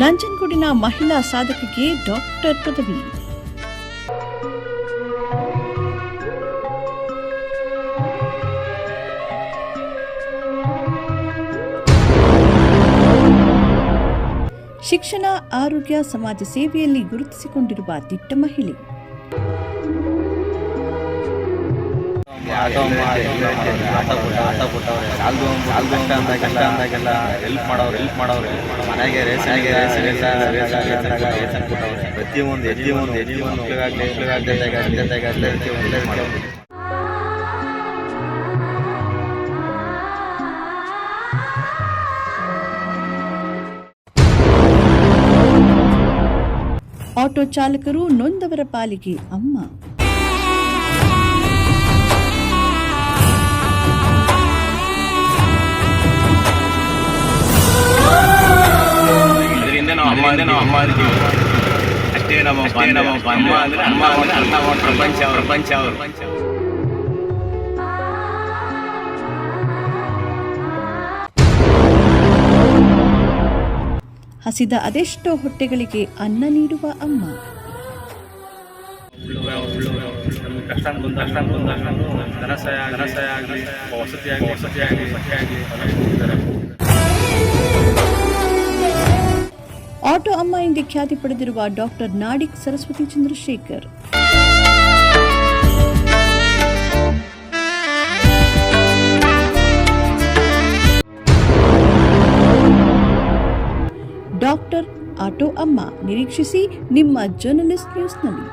ನಂಜನಗೂಡಿನ ಮಹಿಳಾ ಸಾಧಕಿಗೆ ಡಾಕ್ಟರ್ ಪದವಿ. ಶಿಕ್ಷಣ ಆರೋಗ್ಯ ಸಮಾಜ ಸೇವೆಯಲ್ಲಿ ಗುರುತಿಸಿಕೊಂಡಿರುವ ದಿಟ್ಟ ಮಹಿಳೆ. ಆಟೋ ಆಟ ಕೊಟ್ಟ ಆಟ ಕೊಟ್ಟವ್ರೆ ಸಾಲ್ದು ಸಾಲ್ದು ಅಂತ ಅಂದ ಕಷ್ಟ ಅಂದಾಗೆಲ್ಲ ಹೆಲ್ಪ್ ಮಾಡೋರು ಹೆಲ್ಪ್ ಮಾಡೋರು. ಮನೆಗೆ ರೇಷನ್ಗೆ ರೇಷನ್ ರೇಷನ್ ರೇಷನ್ ಕೊಟ್ಟವ್ರೆ ಪ್ರತಿಯೊಂದು ಪ್ರತಿಯೊಂದು ಮಾಡೋರು ಆಟೋ ಚಾಲಕರು ನೊಂದವರ ಪಾಲಿಗೆ ಅಮ್ಮ. ಅಂದ್ರೆ ನಾವು ಅಮ್ಮ ಅಂತೀವಿ ಅಷ್ಟೇ ನಮ್ಮ ನಮ್ಮ ಅಮ್ಮ ಅಂದ್ರೆ ಅಮ್ಮ ಅಂದ್ರೆ ಅಮ್ಮ ಅವ್ರ ಪ್ರಪಂಚ ಅವ್ರ. ಪಂಚ ಅವ್ರ. ಹಸಿದ ಅದೆಷ್ಟೋ ಹೊಟ್ಟೆಗಳಿಗೆ ಅನ್ನ ನೀಡುವ ಅಮ್ಮ. ಕಷ್ಟ ಬಂದ ಕಷ್ಟ ಬಂದ ಬಂದಾಗ ನಾನು ಧನ ಸಹಾಯ ಧನ ಸಹಾಯ ಆಗಲಿ ವಸತಿ ಆಗಲಿ ವಸತಿ ಆಗಲಿ ಸಹಾಯ ಆಗಲಿ ಆಟೋ ಅಮ್ಮ ಎಂದೇ ಖ್ಯಾತಿ ಪಡೆದಿರುವ doctor Nadig Saraswati Chandrashekhar doctor auto ಅಮ್ಮ ನಿರೀಕ್ಷಿಸಿ ನಿಮ್ಮ ಜರ್ನಲಿಸ್ಟ್ ನ್ಯೂಸ್ನಲ್ಲಿ